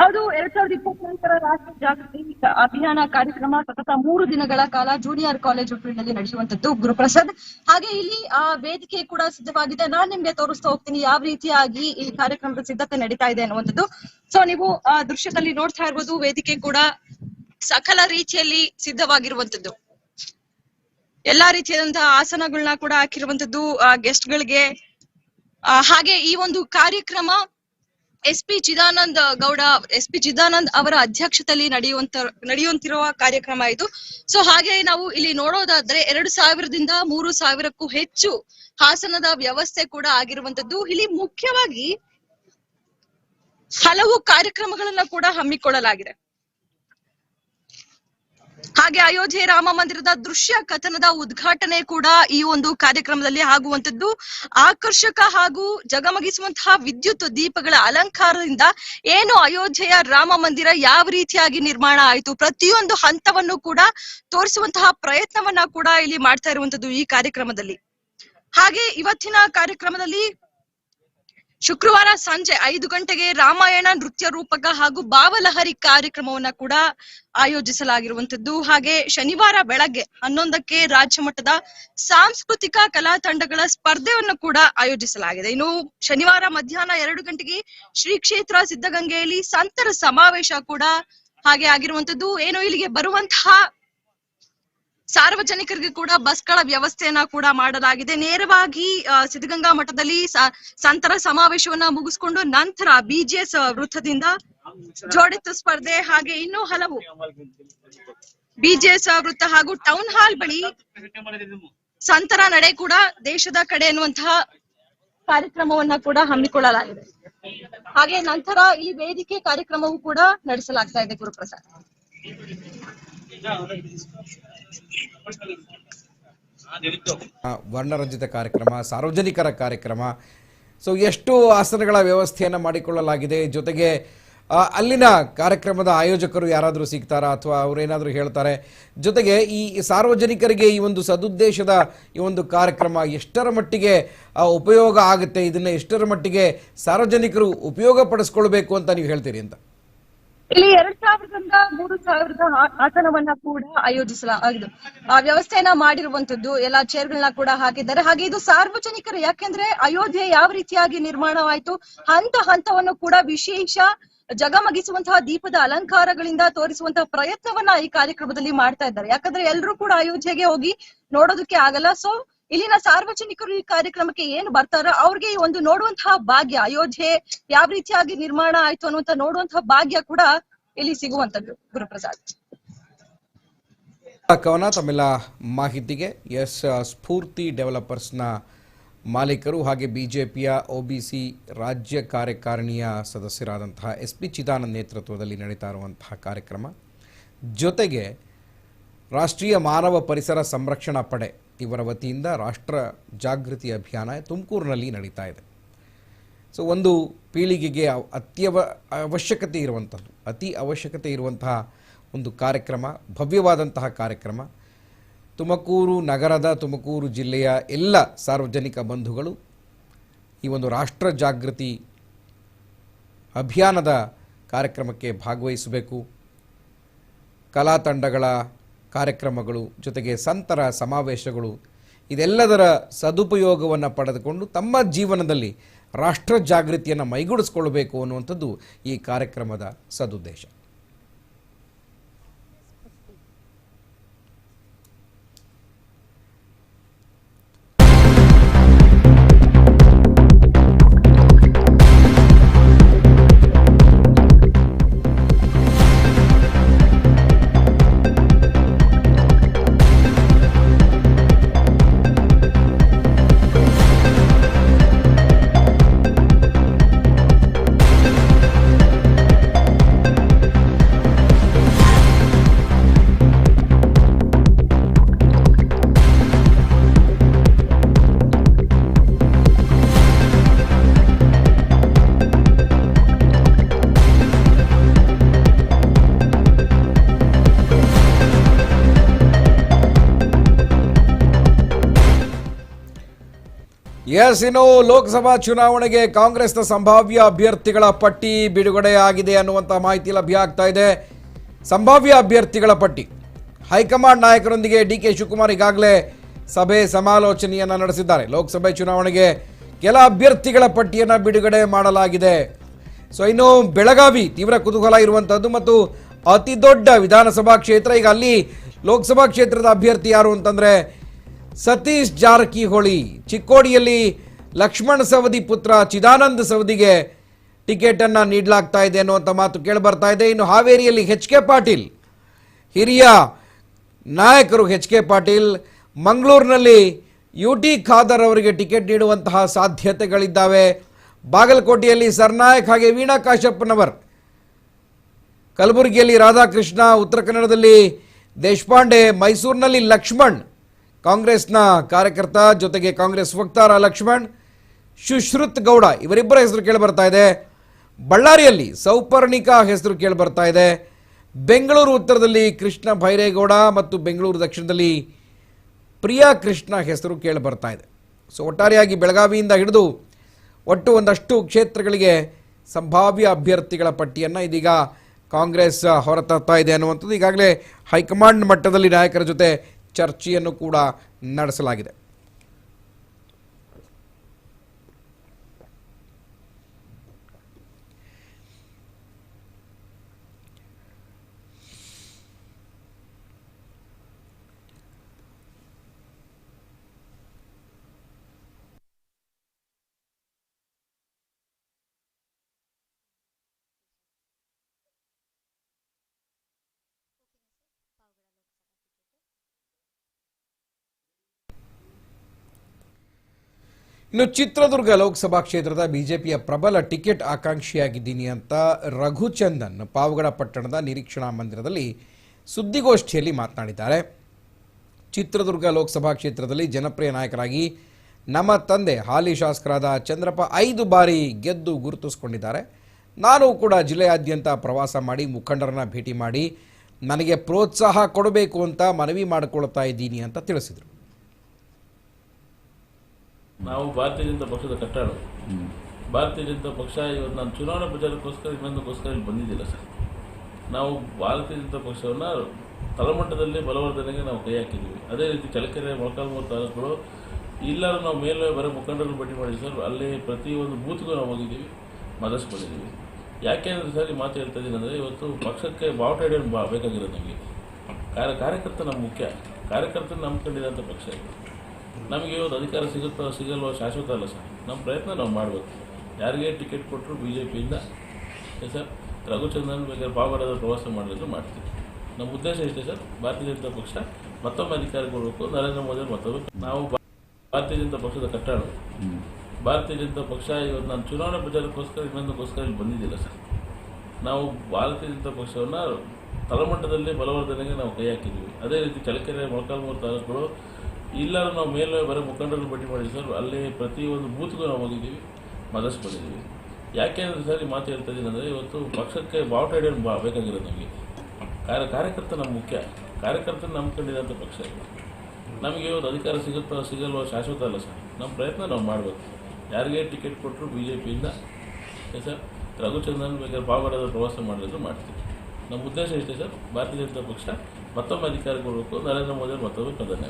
ಹೌದು, ಎರಡ್ ಸಾವಿರದ ಇಪ್ಪತ್ನಾಲ್ಕರ ರಾಷ್ಟ್ರ ಜಾಗೃತಿ ಅಭಿಯಾನ ಕಾರ್ಯಕ್ರಮ ಸತತ ಮೂರು ದಿನಗಳ ಕಾಲ ಜೂನಿಯರ್ ಕಾಲೇಜು ಫೀಲ್ಡ್ನಲ್ಲಿ ನಡೆಯುವಂತದ್ದು ಗುರುಪ್ರಸಾದ್. ಹಾಗೆ ಇಲ್ಲಿ ಆ ವೇದಿಕೆ ಕೂಡ ಸಿದ್ಧವಾಗಿದೆ. ನಾನ್ ನಿಮ್ಗೆ ತೋರಿಸ್ತಾ ಹೋಗ್ತೀನಿ ಯಾವ ರೀತಿಯಾಗಿ ಈ ಕಾರ್ಯಕ್ರಮದ ಸಿದ್ಧತೆ ನಡೀತಾ ಇದೆ ಅನ್ನುವಂಥದ್ದು. ಸೊ ನೀವು ಆ ದೃಶ್ಯದಲ್ಲಿ ನೋಡ್ತಾ ಇರ್ಬೋದು, ವೇದಿಕೆ ಕೂಡ ಸಕಲ ರೀತಿಯಲ್ಲಿ ಸಿದ್ಧವಾಗಿರುವಂತದ್ದು ಎಲ್ಲಾ ರೀತಿಯಾದಂತಹ ಆಸನಗಳನ್ನ ಕೂಡ ಹಾಕಿರುವಂತದ್ದು ಗೆಸ್ಟ್ ಗಳಿಗೆ ಹಾಗೆ ಈ ಒಂದು ಕಾರ್ಯಕ್ರಮ S P Chidanand Gowda, S P Chidanand ಅವರ ಅಧ್ಯಕ್ಷತೆಯಲ್ಲಿ ನಡೆಯುವಂತ, ನಡೆಯುವಂತಿರುವ ಕಾರ್ಯಕ್ರಮ ಇದು. ಸೊ ಹಾಗೆ ನಾವು ಇಲ್ಲಿ ನೋಡೋದಾದ್ರೆ ಎರಡು ಸಾವಿರದಿಂದ ಮೂರು ಸಾವಿರಕ್ಕೂ ಹೆಚ್ಚು ಹಾಸನದ ವ್ಯವಸ್ಥೆ ಕೂಡ ಆಗಿರುವಂತದ್ದು ಇಲ್ಲಿ ಮುಖ್ಯವಾಗಿ ಹಲವು ಕಾರ್ಯಕ್ರಮಗಳನ್ನ ಕೂಡ ಹಮ್ಮಿಕೊಳ್ಳಲಾಗಿದೆ. ಹಾಗೆ ಅಯೋಧ್ಯೆ ರಾಮ ಮಂದಿರದ ದೃಶ್ಯ ಕಥನದ ಉದ್ಘಾಟನೆ ಕೂಡ ಈ ಒಂದು ಕಾರ್ಯಕ್ರಮದಲ್ಲಿ ಆಗುವಂತದ್ದು ಆಕರ್ಷಕ ಹಾಗೂ ಜಗಮಗಿಸುವಂತಹ ವಿದ್ಯುತ್ ದೀಪಗಳ ಅಲಂಕಾರದಿಂದ ಏನು ಅಯೋಧ್ಯೆಯ ರಾಮ ಮಂದಿರ ಯಾವ ರೀತಿಯಾಗಿ ನಿರ್ಮಾಣ ಆಯಿತು, ಪ್ರತಿಯೊಂದು ಹಂತವನ್ನು ಕೂಡ ತೋರಿಸುವಂತಹ ಪ್ರಯತ್ನವನ್ನ ಕೂಡ ಇಲ್ಲಿ ಮಾಡ್ತಾ ಇರುವಂತದ್ದು ಈ ಕಾರ್ಯಕ್ರಮದಲ್ಲಿ. ಹಾಗೆ ಇವತ್ತಿನ ಕಾರ್ಯಕ್ರಮದಲ್ಲಿ ಶುಕ್ರವಾರ ಸಂಜೆ ಐದು ಗಂಟೆಗೆ ರಾಮಾಯಣ ನೃತ್ಯ ರೂಪಕ ಹಾಗೂ ಭಾವಲಹರಿ ಕಾರ್ಯಕ್ರಮವನ್ನ ಕೂಡ ಆಯೋಜಿಸಲಾಗಿರುವಂತದ್ದು ಹಾಗೆ ಶನಿವಾರ ಬೆಳಗ್ಗೆ ಹನ್ನೊಂದಕ್ಕೆ ರಾಜ್ಯ ಮಟ್ಟದ ಸಾಂಸ್ಕೃತಿಕ ಕಲಾ ತಂಡಗಳ ಸ್ಪರ್ಧೆಯನ್ನು ಕೂಡ ಆಯೋಜಿಸಲಾಗಿದೆ. ಇನ್ನು ಶನಿವಾರ ಮಧ್ಯಾಹ್ನ ಎರಡು ಗಂಟೆಗೆ ಶ್ರೀ ಕ್ಷೇತ್ರ ಸಿದ್ಧಗಂಗೆಯಲ್ಲಿ ಸಂತರ ಸಮಾವೇಶ ಕೂಡ ಹಾಗೆ ಆಗಿರುವಂತದ್ದು ಏನು ಇಲ್ಲಿಗೆ ಬರುವಂತಹ ಸಾರ್ವಜನಿಕರಿಗೆ ಕೂಡ ಬಸ್ಗಳ ವ್ಯವಸ್ಥೆಯನ್ನ ಕೂಡ ಮಾಡಲಾಗಿದೆ. ನೇರವಾಗಿ ಸಿದ್ಧಗಂಗಾ ಮಠದಲ್ಲಿ ಸಂತರ ಸಮಾವೇಶವನ್ನ ಮುಗಿಸ್ಕೊಂಡು ನಂತರ ಬಿಜೆಎಸ್ ವೃತ್ತದಿಂದ ಜೋಡಿತ ಸ್ಪರ್ಧೆ ಹಾಗೆ ಇನ್ನೂ ಹಲವು ಬಿಜೆಎಸ್ ವೃತ್ತ ಹಾಗೂ ಟೌನ್ ಹಾಲ್ ಬಳಿ ಸಂತರ ನಡೆ ಕೂಡ ದೇಶದ ಕಡೆ ಎನ್ನುವಂತಹ ಕಾರ್ಯಕ್ರಮವನ್ನ ಕೂಡ ಹಮ್ಮಿಕೊಳ್ಳಲಾಗಿದೆ. ಹಾಗೆ ನಂತರ ಈ ವೇದಿಕೆ ಕಾರ್ಯಕ್ರಮವೂ ಕೂಡ ನಡೆಸಲಾಗ್ತಾ ಇದೆ ಗುರುಪ್ರಸಾದ್. ವರ್ಣರಂಜಿತ ಕಾರ್ಯಕ್ರಮ, ಸಾರ್ವಜನಿಕರ ಕಾರ್ಯಕ್ರಮ. ಸೊ ಎಷ್ಟು ಆಸನಗಳ ವ್ಯವಸ್ಥೆಯನ್ನು ಮಾಡಿಕೊಳ್ಳಲಾಗಿದೆ. ಜೊತೆಗೆ ಅಲ್ಲಿನ ಕಾರ್ಯಕ್ರಮದ ಆಯೋಜಕರು ಯಾರಾದರೂ ಸಿಗ್ತಾರಾ? ಅಥವಾ ಅವರೇನಾದರೂ ಹೇಳ್ತಾರೆ? ಜೊತೆಗೆ, ಈ ಸಾರ್ವಜನಿಕರಿಗೆ ಈ ಒಂದು ಸದುದ್ದೇಶದ ಈ ಒಂದು ಕಾರ್ಯಕ್ರಮ ಎಷ್ಟರ ಮಟ್ಟಿಗೆ ಉಪಯೋಗ ಆಗುತ್ತೆ? ಇದನ್ನು ಎಷ್ಟರ ಮಟ್ಟಿಗೆ ಸಾರ್ವಜನಿಕರು ಉಪಯೋಗ ಪಡಿಸ್ಕೊಳ್ಬೇಕು ಅಂತ ನೀವು ಹೇಳ್ತೀರಿ ಅಂತ. ಇಲ್ಲಿ ಎರಡ್ ಸಾವಿರದಿಂದ ಮೂರು ಸಾವಿರದ ಆಸನವನ್ನ ಕೂಡ ಆಯೋಜಿಸಲಾಗಿದೆ ಆ ವ್ಯವಸ್ಥೆಯನ್ನ ಮಾಡಿರುವಂತದ್ದು ಎಲ್ಲಾ ಚೇರ್ಗಳನ್ನ ಕೂಡ ಹಾಕಿದ್ದಾರೆ. ಹಾಗೆ ಇದು ಸಾರ್ವಜನಿಕರು, ಯಾಕೆಂದ್ರೆ ಅಯೋಧ್ಯೆ ಯಾವ ರೀತಿಯಾಗಿ ನಿರ್ಮಾಣವಾಯಿತು, ಹಂತ ಹಂತವನ್ನು ಕೂಡ ವಿಶೇಷ ಜಗಮಗಿಸುವಂತಹ ದೀಪದ ಅಲಂಕಾರಗಳಿಂದ ತೋರಿಸುವಂತಹ ಪ್ರಯತ್ನವನ್ನ ಈ ಕಾರ್ಯಕ್ರಮದಲ್ಲಿ ಮಾಡ್ತಾ ಇದ್ದಾರೆ. ಯಾಕಂದ್ರೆ ಎಲ್ಲರೂ ಕೂಡ ಅಯೋಧ್ಯೆಗೆ ಹೋಗಿ ನೋಡೋದಕ್ಕೆ ಆಗಲ್ಲ. ಸೊ ಇಲ್ಲಿನ ಸಾರ್ವಜನಿಕರು ಈ ಕಾರ್ಯಕ್ರಮಕ್ಕೆ ಏನು ಬರ್ತಾರೋ ಅವ್ರಿಗೆ ಒಂದು ನೋಡುವಂತಹ ಭಾಗ್ಯ, ಅಯೋಧ್ಯೆ ಯಾವ ರೀತಿಯಾಗಿ ನಿರ್ಮಾಣ ಆಯ್ತು ಅನ್ನುವಂತ ನೋಡುವಂತಹ ಭಾಗ್ಯ ಕೂಡ ಇಲ್ಲಿ ಸಿಗುವಂತದ್ದು ಗುರುಪ್ರಸಾದ್. ಕವನ ತಮ್ಮೆಲ್ಲ ಮಾಹಿತಿಗೆ ಎಸ್ ಸ್ಫೂರ್ತಿ ಡೆವಲಪರ್ಸ್ನ ಮಾಲೀಕರು ಹಾಗೆ ಬಿಜೆಪಿಯ ಜೆ ಪಿಯ ಒ ಬಿ ಸಿ ರಾಜ್ಯ ಕಾರ್ಯಕಾರಿಣಿಯ ಸದಸ್ಯರಾದಂತಹ ಎಸ್ ಪಿ ಚಿದಾನಂದ್ ನೇತೃತ್ವದಲ್ಲಿ ನಡೀತಾ ಇರುವಂತಹ ಕಾರ್ಯಕ್ರಮ. ಜೊತೆಗೆ ರಾಷ್ಟ್ರೀಯ ಮಾನವ ಪರಿಸರ ಸಂರಕ್ಷಣಾ ಪಡೆ ಇವರ ವತಿಯಿಂದ ರಾಷ್ಟ್ರ ಜಾಗೃತಿ ಅಭಿಯಾನ ತುಮಕೂರಿನಲ್ಲಿ ನಡೀತಾ ಇದೆ. ಸೊ ಒಂದು ಪೀಳಿಗೆಗೆ ಅತ್ಯವ, ಅವಶ್ಯಕತೆ ಇರುವಂಥದ್ದು ಅತಿ ಅವಶ್ಯಕತೆ ಇರುವಂತಹ ಒಂದು ಕಾರ್ಯಕ್ರಮ, ಭವ್ಯವಾದಂತಹ ಕಾರ್ಯಕ್ರಮ. ತುಮಕೂರು ನಗರದ, ತುಮಕೂರು ಜಿಲ್ಲೆಯ ಎಲ್ಲ ಸಾರ್ವಜನಿಕ ಬಂಧುಗಳು ಈ ಒಂದು ರಾಷ್ಟ್ರ ಜಾಗೃತಿ ಅಭಿಯಾನದ ಕಾರ್ಯಕ್ರಮಕ್ಕೆ ಭಾಗವಹಿಸಬೇಕು. ಕಲಾ ತಂಡಗಳ ಕಾರ್ಯಕ್ರಮಗಳು, ಜೊತೆಗೆ ಸಂತರ ಸಮಾವೇಶಗಳು, ಇದೆಲ್ಲದರ ಸದುಪಯೋಗವನ್ನು ಪಡೆದುಕೊಂಡು ತಮ್ಮ ಜೀವನದಲ್ಲಿ ರಾಷ್ಟ್ರ ಜಾಗೃತಿಯನ್ನು ಮೈಗೂಡಿಸ್ಕೊಳ್ಬೇಕು ಅನ್ನುವಂಥದ್ದು ಈ ಕಾರ್ಯಕ್ರಮದ ಸದುದ್ದೇಶ. ಎಸ್ ಇನ್ನು ಲೋಕಸಭಾ ಚುನಾವಣೆಗೆ ಕಾಂಗ್ರೆಸ್ನ ಸಂಭಾವ್ಯ ಅಭ್ಯರ್ಥಿಗಳ ಪಟ್ಟಿ ಬಿಡುಗಡೆ ಆಗಿದೆ ಅನ್ನುವಂಥ ಮಾಹಿತಿ ಲಭ್ಯ ಆಗ್ತಾ ಇದೆ. ಸಂಭಾವ್ಯ ಅಭ್ಯರ್ಥಿಗಳ ಪಟ್ಟಿ. ಹೈಕಮಾಂಡ್ ನಾಯಕರೊಂದಿಗೆ ಡಿ ಕೆ ಶಿವಕುಮಾರ್ ಈಗಾಗಲೇ ಸಭೆ ಸಮಾಲೋಚನೆಯನ್ನು ನಡೆಸಿದ್ದಾರೆ. ಲೋಕಸಭೆ ಚುನಾವಣೆಗೆ ಕೆಲ ಅಭ್ಯರ್ಥಿಗಳ ಪಟ್ಟಿಯನ್ನು ಬಿಡುಗಡೆ ಮಾಡಲಾಗಿದೆ. ಸೊ, ಇನ್ನು ಬೆಳಗಾವಿ ತೀವ್ರ ಕುತೂಹಲ ಇರುವಂಥದ್ದು ಮತ್ತು ಅತಿ ದೊಡ್ಡ ವಿಧಾನಸಭಾ ಕ್ಷೇತ್ರ. ಈಗ ಅಲ್ಲಿ ಲೋಕಸಭಾ ಕ್ಷೇತ್ರದ ಅಭ್ಯರ್ಥಿ ಯಾರು ಅಂತಂದ್ರೆ ಸತೀಶ್ ಜಾರಕಿಹೊಳಿ, ಚಿಕ್ಕೋಡಿಯಲ್ಲಿ ಲಕ್ಷ್ಮಣ್ ಸವದಿ ಪುತ್ರ ಚಿದಾನಂದ ಸವದಿಗೆ ಟಿಕೆಟ್ ಅನ್ನ ನೀಡಲಾಗ್ತಾ ಇದೆ ಅನ್ನುವಂಥ ಮಾತು ಕೇಳಿಬರ್ತಾ ಇದೆ. ಇನ್ನು ಹಾವೇರಿಯಲ್ಲಿ ಹೆಚ್ ಕೆ ಪಾಟೀಲ್, ಹಿರಿಯ ನಾಯಕರು ಹೆಚ್ ಕೆ ಪಾಟೀಲ್, ಮಂಗಳೂರಿನಲ್ಲಿ ಯು ಟಿ ಖಾದರ್ ಅವರಿಗೆ ಟಿಕೆಟ್ ನೀಡುವಂತಹ ಸಾಧ್ಯತೆಗಳಿದ್ದಾವೆ. ಬಾಗಲಕೋಟೆಯಲ್ಲಿ ಸರ್ನಾಯಕ್ ಹಾಗೆ ವೀಣಾ ಕಾಶಪ್ಪನವರ್ ಕಲಬುರಗಿಯಲ್ಲಿ ರಾಧಾಕೃಷ್ಣ, ಉತ್ತರ ಕನ್ನಡದಲ್ಲಿ ದೇಶಪಾಂಡೆ, ಮೈಸೂರಿನಲ್ಲಿ ಲಕ್ಷ್ಮಣ್ ಕಾಂಗ್ರೆಸ್ನ ಕಾರ್ಯಕರ್ತ ಜೊತೆಗೆ ಕಾಂಗ್ರೆಸ್ ವಕ್ತಾರ ಲಕ್ಷ್ಮಣ್, ಸುಶ್ರುತ್ ಗೌಡ ಇವರಿಬ್ಬರ ಹೆಸರು ಕೇಳಿಬರ್ತಾ ಇದೆ. ಬಳ್ಳಾರಿಯಲ್ಲಿ ಸೌಪರ್ಣಿಕಾ ಹೆಸರು ಕೇಳಿಬರ್ತಾ ಇದೆ. ಬೆಂಗಳೂರು ಉತ್ತರದಲ್ಲಿ ಕೃಷ್ಣ ಭೈರೇಗೌಡ ಮತ್ತು ಬೆಂಗಳೂರು ದಕ್ಷಿಣದಲ್ಲಿ ಪ್ರಿಯಾ ಕೃಷ್ಣ ಹೆಸರು ಕೇಳಿಬರ್ತಾ ಇದೆ. ಸೊ, ಒಟ್ಟಾರೆಯಾಗಿ ಬೆಳಗಾವಿಯಿಂದ ಹಿಡಿದು ಒಟ್ಟು ಒಂದಷ್ಟು ಕ್ಷೇತ್ರಗಳಿಗೆ ಸಂಭಾವ್ಯ ಅಭ್ಯರ್ಥಿಗಳ ಪಟ್ಟಿಯನ್ನು ಇದೀಗ ಕಾಂಗ್ರೆಸ್ ಹೊರತರ್ತಾ ಇದೆ ಅನ್ನುವಂಥದ್ದು ಈಗಾಗಲೇ ಹೈಕಮಾಂಡ್ ಮಟ್ಟದಲ್ಲಿ ನಾಯಕರ ಜೊತೆ ಚರ್ಚೆಯನ್ನು ಕೂಡ ನಡೆಸಲಾಗಿದೆ. ಇನ್ನು ಚಿತ್ರದುರ್ಗ ಲೋಕಸಭಾ ಕ್ಷೇತ್ರದ ಬಿಜೆಪಿಯ ಪ್ರಬಲ ಟಿಕೆಟ್ ಆಕಾಂಕ್ಷಿಯಾಗಿದ್ದೀನಿ ಅಂತ ರಘುಚಂದನ್ ಪಾವಗಡ ಪಟ್ಟಣದ ನಿರೀಕ್ಷಣಾ ಮಂದಿರದಲ್ಲಿ ಸುದ್ದಿಗೋಷ್ಠಿಯಲ್ಲಿ ಮಾತನಾಡಿದ್ದಾರೆ. ಚಿತ್ರದುರ್ಗ ಲೋಕಸಭಾ ಕ್ಷೇತ್ರದಲ್ಲಿ ಜನಪ್ರಿಯ ನಾಯಕರಾಗಿ ನಮ್ಮ ತಂದೆ ಹಾಲಿ ಶಾಸಕರಾದ ಚಂದ್ರಪ್ಪ ಐದು ಬಾರಿ ಗೆದ್ದು ಗುರುತಿಸಿಕೊಂಡಿದ್ದಾರೆ. ನಾನು ಕೂಡ ಜಿಲ್ಲೆಯಾದ್ಯಂತ ಪ್ರವಾಸ ಮಾಡಿ ಮುಖಂಡರನ್ನ ಭೇಟಿ ಮಾಡಿ ನನಗೆ ಪ್ರೋತ್ಸಾಹ ಕೊಡಬೇಕು ಅಂತ ಮನವಿ ಮಾಡಿಕೊಳ್ತಾ ಇದ್ದೀನಿ ಅಂತ ತಿಳಿಸಿದರು. ನಾವು ಭಾರತೀಯ ಜನತಾ ಪಕ್ಷದ ಕಟ್ಟಡ. ಭಾರತೀಯ ಜನತಾ ಪಕ್ಷ ಇವತ್ತು ನಾನು ಚುನಾವಣಾ ಪ್ರಚಾರಕ್ಕೋಸ್ಕರ ಇನ್ನೊಂದಕ್ಕೋಸ್ಕರ ಇಲ್ಲಿ ಬಂದಿದ್ದಿಲ್ಲ ಸರ್? ನಾವು ಭಾರತೀಯ ಜನತಾ ಪಕ್ಷವನ್ನು ತಳಮಟ್ಟದಲ್ಲಿ ಬಲವರ್ಧನೆಗೆ ನಾವು ಕೈ ಹಾಕಿದ್ದೀವಿ. ಅದೇ ರೀತಿ ಚಳ್ಳಕೆರೆ, ಮೊಳಕಾಲ್ಮೂರು ತಾಲೂಕುಗಳು ಇಲ್ಲಾದ್ರೂ ನಾವು ಮೇಲೆ ಬರೋ ಮುಖಂಡರನ್ನು ಭೇಟಿ ಮಾಡಿದ್ವಿ ಸರ್. ಅಲ್ಲಿ ಪ್ರತಿಯೊಂದು ಬೂತ್ಗೂ ನಾವು ಹೋಗಿದ್ದೀವಿ, ಮದರ್ಸ್ ಬಂದಿದ್ದೀವಿ. ಯಾಕೆ ಅಂದರೆ ಸರ್, ಈ ಮಾತು ಹೇಳ್ತಾ ಇದ್ದೀನಿ ಅಂದರೆ ಇವತ್ತು ಪಕ್ಷಕ್ಕೆ ಬಾವುಟ ಬಾ ಬೇಕಾಗಿರೋದು ನಮಗೆ. ಕಾರ್ಯ ಕಾರ್ಯಕರ್ತ ನಮ್ಮ ಮುಖ್ಯ. ಕಾರ್ಯಕರ್ತನ ನಂಬ್ಕೊಂಡಿರೋಂಥ ಪಕ್ಷ ಇದು. ನಮಗೆ ಇವತ್ತು ಅಧಿಕಾರ ಸಿಗುತ್ತೋ ಸಿಗಲ್ವೋ ಶಾಶ್ವತ ಅಲ್ಲ ಸರ್. ನಮ್ಮ ಪ್ರಯತ್ನ ನಾವು ಮಾಡಬೇಕು. ಯಾರಿಗೆ ಟಿಕೆಟ್ ಕೊಟ್ಟರು ಬಿ ಜೆ ಪಿಯಿಂದ ಸರ್? ರಘುಚಂದ್ರನ್ ಬೇಕಾದ್ರೆ ಪಾವಗಡದ ಪ್ರವಾಸ ಮಾಡಿದ್ರು ಮಾಡ್ತೀವಿ. ನಮ್ಮ ಉದ್ದೇಶ ಇಷ್ಟೇ ಸರ್. ಭಾರತೀಯ ಜನತಾ ಪಕ್ಷ ಮತ್ತೊಮ್ಮೆ ಅಧಿಕಾರಕ್ಕೆ ಕೊಡಬೇಕು ನರೇಂದ್ರ ಮೋದಿ ಮತ್ತೊಮ್ಮೆ ನಾವು ಭಾರತೀಯ ಜನತಾ ಪಕ್ಷದ ಕಟ್ಟಾಳು ಭಾರತೀಯ ಜನತಾ ಪಕ್ಷ ಇವತ್ತು ನಾನು ಚುನಾವಣಾ ಪ್ರಚಾರಕ್ಕೋಸ್ಕರ ಇನ್ನೊಂದಕ್ಕೋಸ್ಕರ ಇಲ್ಲಿ ಬಂದಿದ್ದಿಲ್ಲ ಸರ್. ನಾವು ಭಾರತೀಯ ಜನತಾ ಪಕ್ಷವನ್ನು ತಳಮಟ್ಟದಲ್ಲಿ ಬಲವರ್ಧನೆಗೆ ನಾವು ಕೈ ಹಾಕಿದ್ದೀವಿ. ಅದೇ ರೀತಿ ಚಳ್ಳಕೆರೆ, ಮೊಳಕಾಲ್ಮೂರು ತಾಲೂಕುಗಳು ಎಲ್ಲರೂ ನಾವು ಮೇಲೆ ಬರೋ ಮುಖಂಡರನ್ನು ಭೇಟಿ ಮಾಡಿದ್ವಿ ಸರ್. ಅಲ್ಲಿ ಪ್ರತಿಯೊಂದು ಬೂತ್ಗೂ ನಾವು ಹೋಗಿದ್ದೀವಿ. ಮದರ್ಸ್ ಬಂದಿದ್ದೀವಿ. ಯಾಕೆ ಅಂದರೆ ಸರ್, ಈ ಮಾತು ಹೇಳ್ತಾ ಇದ್ದೀನಿ ಅಂದರೆ ಇವತ್ತು ಪಕ್ಷಕ್ಕೆ ಬಾವುಟ ಹಿಡಿಯೋದು ಬಾ ಬೇಕಾಗಿರೋದು ನಮಗೆ. ಕಾರ್ಯ ಕಾರ್ಯಕರ್ತ ನಮ್ಮ ಮುಖ್ಯ. ಕಾರ್ಯಕರ್ತನ ನಂಬ್ಕೊಂಡಿರೋಂಥ ಪಕ್ಷ ಇದು. ನಮಗೆ ಇವತ್ತು ಅಧಿಕಾರ ಸಿಗುತ್ತೋ ಸಿಗಲ್ವೋ ಶಾಶ್ವತ ಅಲ್ಲ ಸರ್. ನಮ್ಮ ಪ್ರಯತ್ನ ನಾವು ಮಾಡಬೇಕು. ಯಾರಿಗೆ ಟಿಕೆಟ್ ಕೊಟ್ಟರು ಬಿ ಜೆ ಪಿಯಿಂದ ಸರ್? ರಘುಚಂದ್ರನ್ ಬೇಕಾದ್ರೆ ಬಾಬಾಡದ ಪ್ರವಾಸ ಮಾಡಿದ್ರು, ಮಾಡ್ತೀವಿ. ನಮ್ಮ ಉದ್ದೇಶ ಇಷ್ಟೇ ಸರ್. ಭಾರತೀಯ ಜನತಾ ಪಕ್ಷ ಮತ್ತೊಮ್ಮೆ ಅಧಿಕಾರ ಕೊಡಬೇಕು. ನರೇಂದ್ರ ಮೋದಿ ಮತ್ತೊಮ್ಮೆ ಪ್ರಧಾನಿ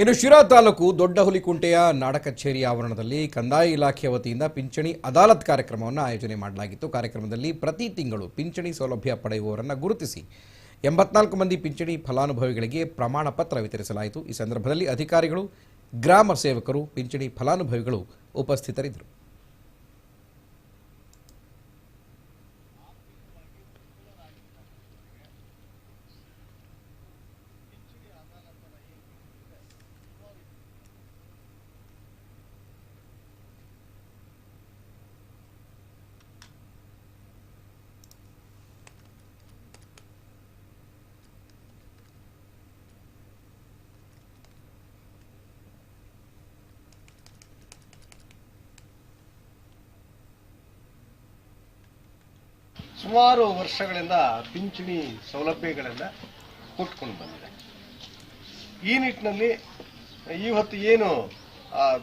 ಇನ್ನು ಶಿರಾ ತಾಲೂಕು ದೊಡ್ಡ ಹುಲಿಕುಂಟೆಯ ನಾಡ ಕಚೇರಿ ಆವರಣದಲ್ಲಿ ಕಂದಾಯ ಇಲಾಖೆಯ ವತಿಯಿಂದ ಪಿಂಚಣಿ ಅದಾಲತ್ ಕಾರ್ಯಕ್ರಮವನ್ನು ಆಯೋಜನೆ ಮಾಡಲಾಗಿತ್ತು. ಕಾರ್ಯಕ್ರಮದಲ್ಲಿ ಪ್ರತಿ ತಿಂಗಳು ಪಿಂಚಣಿ ಸೌಲಭ್ಯ ಪಡೆಯುವವರನ್ನು ಗುರುತಿಸಿ ಎಂಬತ್ನಾಲ್ಕು ಮಂದಿ ಪಿಂಚಣಿ ಫಲಾನುಭವಿಗಳಿಗೆ ಪ್ರಮಾಣ ಪತ್ರ ವಿತರಿಸಲಾಯಿತು. ಈ ಸಂದರ್ಭದಲ್ಲಿ ಅಧಿಕಾರಿಗಳು, ಗ್ರಾಮ ಸೇವಕರು, ಪಿಂಚಣಿ ಫಲಾನುಭವಿಗಳು ಉಪಸ್ಥಿತರಿದ್ದರು. ಸುಮಾರು ವರ್ಷಗಳಿಂದ ಪಿಂಚಣಿ ಸೌಲಭ್ಯಗಳನ್ನು ಕೊಟ್ಕೊಂಡು ಬಂದಿದೆ. ಈ ನಿಟ್ಟಿನಲ್ಲಿ ಇವತ್ತು ಏನು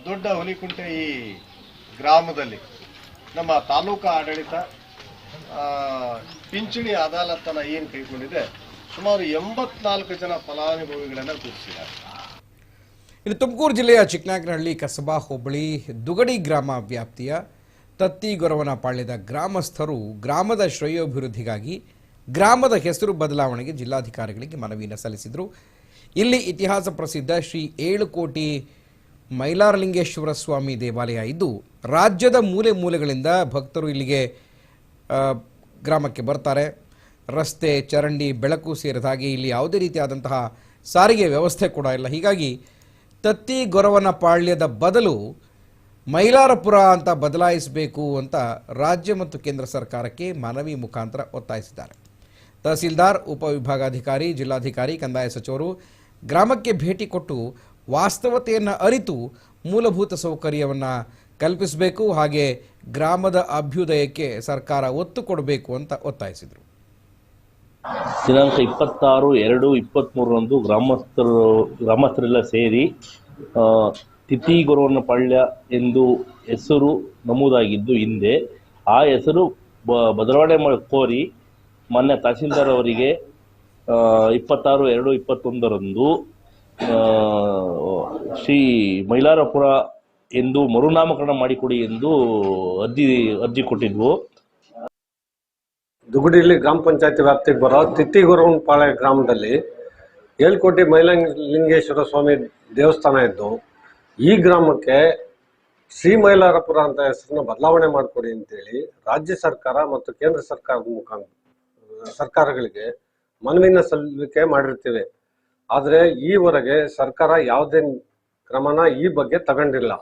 ದೊಡ್ಡ ಹುಲಿಕುಂಟೆ ಈ ಗ್ರಾಮದಲ್ಲಿ ನಮ್ಮ ತಾಲೂಕಾ ಆಡಳಿತ ಪಿಂಚಣಿ ಅದಾಲತನ ಏನು ಕೈಗೊಂಡಿದೆ, ಸುಮಾರು ಎಂಬತ್ನಾಲ್ಕು ಜನ ಫಲಾನುಭವಿಗಳನ್ನು ಗುರುತಿಸಿದ್ದಾರೆ. ಇನ್ನು ತುಮಕೂರು ಜಿಲ್ಲೆಯ ಚಿಕ್ಕನಾಗನಹಳ್ಳಿ ಕಸಬಾ ಹೋಬಳಿ ದುಗಡಿ ಗ್ರಾಮ ವ್ಯಾಪ್ತಿಯ ತತ್ತಿಗೊರವನ ಪಾಳ್ಯದ ಗ್ರಾಮಸ್ಥರು ಗ್ರಾಮದ ಶ್ರೇಯೋಭಿವೃದ್ಧಿಗಾಗಿ ಗ್ರಾಮದ ಹೆಸರು ಬದಲಾವಣೆಗೆ ಜಿಲ್ಲಾಧಿಕಾರಿಗಳಿಗೆ ಮನವಿಯನ್ನು ಸಲ್ಲಿಸಿದರು. ಇಲ್ಲಿ ಇತಿಹಾಸ ಪ್ರಸಿದ್ಧ ಶ್ರೀ ಏಳು ಕೋಟಿ ಮೈಲಾರಲಿಂಗೇಶ್ವರ ಸ್ವಾಮಿ ದೇವಾಲಯ ಇದ್ದು, ರಾಜ್ಯದ ಮೂಲೆ ಮೂಲೆಗಳಿಂದ ಭಕ್ತರು ಇಲ್ಲಿಗೆ ಗ್ರಾಮಕ್ಕೆ ಬರ್ತಾರೆ. ರಸ್ತೆ, ಚರಂಡಿ, ಬೆಳಕು ಸೇರಿದ ಹಾಗೆ ಇಲ್ಲಿ ಯಾವುದೇ ರೀತಿಯಾದಂತಹ ಸಾರಿಗೆ ವ್ಯವಸ್ಥೆ ಕೂಡ ಇಲ್ಲ. ಹೀಗಾಗಿ ತತ್ತಿ ಗೊರವನ ಪಾಳ್ಯದ ಬದಲು ಮೈಲಾರಪುರ ಅಂತ ಬದಲಾಯಿಸಬೇಕು ಅಂತ ರಾಜ್ಯ ಮತ್ತು ಕೇಂದ್ರ ಸರ್ಕಾರಕ್ಕೆ ಮನವಿ ಮುಖಾಂತರ ಒತ್ತಾಯಿಸಿದ್ದಾರೆ. ತಹಸೀಲ್ದಾರ್ ಉಪವಿಭಾಗಾಧಿಕಾರಿ ಜಿಲ್ಲಾಧಿಕಾರಿ, ಕಂದಾಯ ಸಚಿವರು ಗ್ರಾಮಕ್ಕೆ ಭೇಟಿ ಕೊಟ್ಟು ವಾಸ್ತವತೆಯನ್ನು ಅರಿತು ಮೂಲಭೂತ ಸೌಕರ್ಯವನ್ನು ಕಲ್ಪಿಸಬೇಕು, ಹಾಗೆ ಗ್ರಾಮದ ಅಭ್ಯುದಯಕ್ಕೆ ಸರ್ಕಾರ ಒತ್ತು ಕೊಡಬೇಕು ಅಂತ ಒತ್ತಾಯಿಸಿದರು. ದಿನಾಂಕ ಇಪ್ಪತ್ತಾರು ಎರಡು ಇಪ್ಪತ್ತ್ಮೂರರಂದು ಗ್ರಾಮಸ್ಥರು, ಗ್ರಾಮಸ್ಥರೆಲ್ಲ ಸೇರಿ ಆ, ತಿಥಿ ಗುರುವನ್ನ ಪಾಳ್ಯ ಎಂದು ಹೆಸರು ನಮೂದಾಗಿದ್ದು ಹಿಂದೆ ಆ ಹೆಸರು ಬ- ಬದಲಾವಣೆ ಕೋರಿ ಮೊನ್ನೆ ತಹಸೀಲ್ದಾರ್ ಅವರಿಗೆ ಇಪ್ಪತ್ತಾರು ಎರಡು ಇಪ್ಪತ್ತೊಂದರಂದು ಶ್ರೀ ಮೈಲಾರಪುರ ಎಂದು ಮರುನಾಮಕರಣ ಮಾಡಿಕೊಡಿ ಎಂದು ಅರ್ಜಿ ಅರ್ಜಿ ಕೊಟ್ಟಿದ್ವು. ದುಗುಡಿಲಿ ಗ್ರಾಮ ಪಂಚಾಯತಿ ವ್ಯಾಪ್ತಿಗೆ ಬರೋ ತಿತ್ತಿಗುರವನಪಾಳ್ಯ ಗ್ರಾಮದಲ್ಲಿ ಏಳ್ಕೋಟಿ ಮೈಲಂಗೇಶ್ವರ ಸ್ವಾಮಿ ದೇವಸ್ಥಾನ ಇದ್ದು ಈ ಗ್ರಾಮಕ್ಕೆ ಶ್ರೀ ಮೈಲಾರಪುರ ಅಂತ ಹೆಸರನ್ನ ಬದಲಾವಣೆ ಮಾಡಿಕೊಡಿ ಅಂತೇಳಿ ರಾಜ್ಯ ಸರ್ಕಾರ ಮತ್ತು ಕೇಂದ್ರ ಸರ್ಕಾರದ ಮುಖಾಂತರ ಸರ್ಕಾರಗಳಿಗೆ ಮನವಿನ ಸಲ್ಲಿಕೆ ಮಾಡಿರ್ತೇವೆ. ಆದರೆ ಈವರೆಗೆ ಸರ್ಕಾರ ಯಾವುದೇ ಕ್ರಮನ ಈ ಬಗ್ಗೆ ತಗೊಂಡಿಲ್ಲ.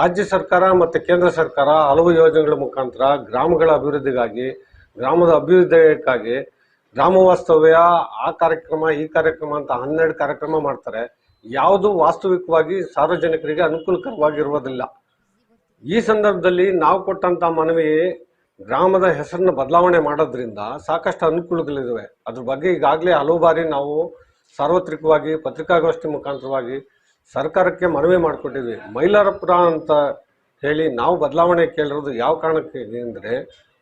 ರಾಜ್ಯ ಸರ್ಕಾರ ಮತ್ತು ಕೇಂದ್ರ ಸರ್ಕಾರ ಹಲವು ಯೋಜನೆಗಳ ಮುಖಾಂತರ ಗ್ರಾಮಗಳ ಅಭಿವೃದ್ಧಿಗಾಗಿ, ಗ್ರಾಮದ ಅಭಿವೃದ್ಧಿಗಾಗಿ ಗ್ರಾಮ ವಾಸ್ತವ್ಯ ಆ ಕಾರ್ಯಕ್ರಮ, ಈ ಕಾರ್ಯಕ್ರಮ ಅಂತ ಹನ್ನೆರಡು ಕಾರ್ಯಕ್ರಮ ಮಾಡ್ತಾರೆ. ಯಾವುದು ವಾಸ್ತವಿಕವಾಗಿ ಸಾರ್ವಜನಿಕರಿಗೆ ಅನುಕೂಲಕರವಾಗಿರುವುದಿಲ್ಲ. ಈ ಸಂದರ್ಭದಲ್ಲಿ ನಾವು ಕೊಟ್ಟಂತ ಮನವಿ ಗ್ರಾಮದ ಹೆಸರನ್ನ ಬದಲಾವಣೆ ಮಾಡೋದ್ರಿಂದ ಸಾಕಷ್ಟು ಅನುಕೂಲಗಳಿವೆ ಅದ್ರ ಬಗ್ಗೆ ಈಗಾಗಲೇ ಹಲವು ಬಾರಿ ನಾವು ಸಾರ್ವತ್ರಿಕವಾಗಿ, ಪತ್ರಿಕಾಗೋಷ್ಠಿ ಮುಖಾಂತರವಾಗಿ ಸರ್ಕಾರಕ್ಕೆ ಮನವಿ ಮಾಡಿಕೊಟ್ಟಿದ್ವಿ. ಮೈಲಾರಪುರ ಅಂತ ಹೇಳಿ ನಾವು ಬದಲಾವಣೆ ಕೇಳಿರೋದು ಯಾವ ಕಾರಣಕ್ಕೆ ಅಂದರೆ,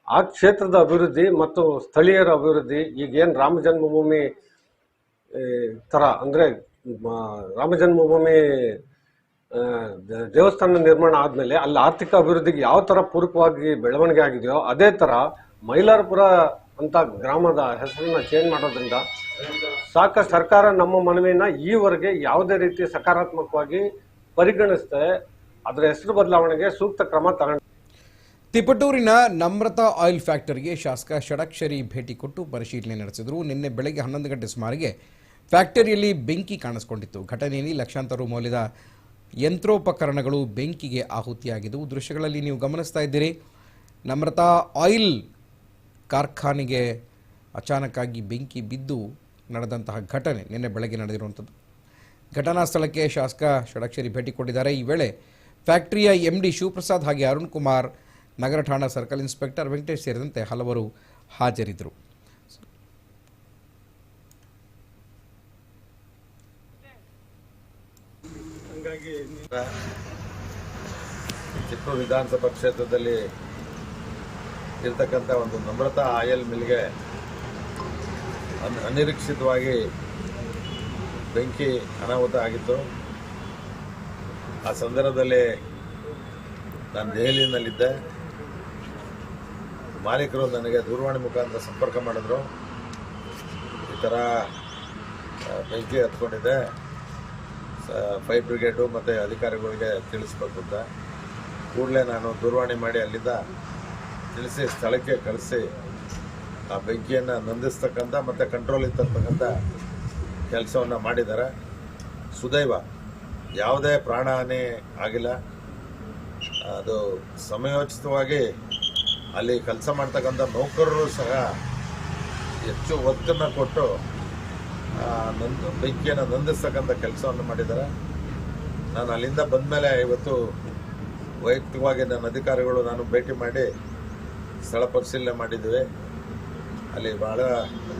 ಆ ಕ್ಷೇತ್ರದ ಅಭಿವೃದ್ಧಿ ಮತ್ತು ಸ್ಥಳೀಯರ ಅಭಿವೃದ್ಧಿ, ಈಗೇನು ರಾಮ ಜನ್ಮಭೂಮಿ ಥರ ಅಂದರೆ ರಾಮ ಜನ್ಮಭೂಮಿ ದೇವಸ್ಥಾನ ನಿರ್ಮಾಣ ಆದ್ಮೇಲೆ ಅಲ್ಲಿ ಆರ್ಥಿಕ ಅಭಿವೃದ್ಧಿಗೆ ಯಾವ ತರ ಪೂರಕವಾಗಿ ಬೆಳವಣಿಗೆ ಆಗಿದೆಯೋ ಅದೇ ತರ ಮೈಲಾರಪುರ ಅಂತ ಗ್ರಾಮದ ಹೆಸರನ್ನ ಚೇಂಜ್ ಮಾಡೋದ್ರಿಂದ ಸಾಕ ಸರ್ಕಾರ ನಮ್ಮ ಮನವಿನ ಈವರೆಗೆ ಯಾವುದೇ ರೀತಿ ಸಕಾರಾತ್ಮಕವಾಗಿ ಪರಿಗಣಿಸ್ತದೆ ಅದರ ಹೆಸರು ಬದಲಾವಣೆಗೆ ಸೂಕ್ತ ಕ್ರಮ ತಗೊಂಡು ತಿಪಟೂರಿನ ನಮ್ರತಾ ಆಯಿಲ್ ಫ್ಯಾಕ್ಟರಿಗೆ ಶಾಸಕ ಷಡಕ್ಷರಿ ಭೇಟಿ ಕೊಟ್ಟು ಪರಿಶೀಲನೆ ನಡೆಸಿದರು. ನಿನ್ನೆ ಬೆಳಗ್ಗೆ ಹನ್ನೊಂದು ಗಂಟೆ ಸುಮಾರಿಗೆ ಫ್ಯಾಕ್ಟರಿಯಲ್ಲಿ ಬೆಂಕಿ ಕಾಣಿಸಿಕೊಂಡಿತ್ತು. ಘಟನೆಯಲ್ಲಿ ಲಕ್ಷಾಂತರ ಮೌಲ್ಯದ ಯಂತ್ರೋಪಕರಣಗಳು ಬೆಂಕಿಗೆ ಆಹುತಿಯಾಗಿದ್ದವು ದೃಶ್ಯಗಳಲ್ಲಿ ನೀವು ಗಮನಿಸ್ತಾ ಇದ್ದೀರಿ. ನಮ್ರತಾ ಆಯಿಲ್ ಕಾರ್ಖಾನೆಗೆ ಅಚಾನಕ್ಕಾಗಿ ಬೆಂಕಿ ಬಿದ್ದು ನಡೆದಂತಹ ಘಟನೆ ನಿನ್ನೆ ಬೆಳಗ್ಗೆ ನಡೆದಿರುವಂಥದ್ದು. ಘಟನಾ ಸ್ಥಳಕ್ಕೆ ಶಾಸಕ ಷಡಕ್ಷರಿ ಭೇಟಿ ಕೊಟ್ಟಿದ್ದಾರೆ. ಈ ವೇಳೆ ಫ್ಯಾಕ್ಟರಿಯ ಎಂ ಡಿ ಶಿವಪ್ರಸಾದ್ ಹಾಗೆ ಅರುಣ್ ಕುಮಾರ್, ನಗರ ಠಾಣಾ ಸರ್ಕಲ್ ಇನ್ಸ್ಪೆಕ್ಟರ್ ವೆಂಕಟೇಶ್ ಸೇರಿದಂತೆ ಹಲವರು ಹಾಜರಿದ್ದರು. ಚಿಕ್ಕೂರು ವಿಧಾನಸಭಾ ಕ್ಷೇತ್ರದಲ್ಲಿ ಇರ್ತಕ್ಕಂಥ ಒಂದು ನಮ್ರತಾ ಆಯಲ್ ಮಿಲ್ಗೆ ಅನ್- ಅನಿರೀಕ್ಷಿತವಾಗಿ ಬೆಂಕಿ ಅನಾಹುತ ಆಗಿತ್ತು. ಆ ಸಂದರ್ಭದಲ್ಲಿ ನಾನು ದೆಹಲಿಯಲ್ಲಿದ್ದೆ. ಮಾಲೀಕರು ನನಗೆ ದೂರವಾಣಿ ಮುಖಾಂತರ ಸಂಪರ್ಕ ಮಾಡಿದ್ರು. ಈ ಥರ ಬೆಂಕಿ ಹತ್ಕೊಂಡಿದೆ ಫೈರ್ ಬ್ರಿಗೇಡು ಮತ್ತು ಅಧಿಕಾರಿಗಳಿಗೆ ತಿಳಿಸ್ಬೇಕು ಅಂತ. ಕೂಡಲೇ ನಾನು ದೂರವಾಣಿ ಮಾಡಿ ಅಲ್ಲಿಂದ ತಿಳಿಸಿ ಸ್ಥಳಕ್ಕೆ ಕಳಿಸಿ ಆ ಬೆಂಕಿಯನ್ನು ನಂದಿಸ್ತಕ್ಕಂಥ ಮತ್ತು ಕಂಟ್ರೋಲಿಗೆ ತರ್ತಕ್ಕಂಥ ಕೆಲಸವನ್ನು ಮಾಡಿದ್ದಾರೆ. ಸುದೈವ, ಯಾವುದೇ ಪ್ರಾಣಹಾನಿ ಆಗಿಲ್ಲ. ಅದು ಸಮಯೋಚಿತವಾಗಿ ಅಲ್ಲಿ ಕೆಲಸ ಮಾಡ್ತಕ್ಕಂಥ ನೌಕರರು ಸಹ ಹೆಚ್ಚು ಒತ್ತನ್ನು ಕೊಟ್ಟು ನಂದು ಬೆಂಕಿಯನ್ನು ನೊಂದಿಸ್ತಕ್ಕಂಥ ಕೆಲಸವನ್ನು ಮಾಡಿದ್ದಾರೆ. ನಾನು ಅಲ್ಲಿಂದ ಬಂದ ಮೇಲೆ ಇವತ್ತು ವೈಯಕ್ತಿಕವಾಗಿ ನನ್ನ ಅಧಿಕಾರಿಗಳು ನಾನು ಭೇಟಿ ಮಾಡಿ ಸ್ಥಳ ಪರಿಶೀಲನೆ ಮಾಡಿದ್ವಿ. ಅಲ್ಲಿ ಭಾಳ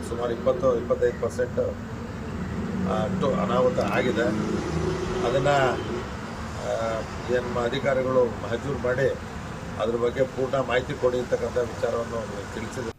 ಸುಮಾರು ಇಪ್ಪತ್ತು, ಇಪ್ಪತ್ತೈದು ಪರ್ಸೆಂಟ್ ಅಷ್ಟು ಅನಾಹುತ ಆಗಿದೆ. ಅದನ್ನು ನಮ್ಮ ಅಧಿಕಾರಿಗಳು ಮಹಜೂರು ಮಾಡಿ ಅದ್ರ ಬಗ್ಗೆ ಪೂರ್ಣ ಮಾಹಿತಿ ಕೊಡಿ ಅಂತಕ್ಕಂಥ ವಿಚಾರವನ್ನು ತಿಳಿಸಿದ್ರು.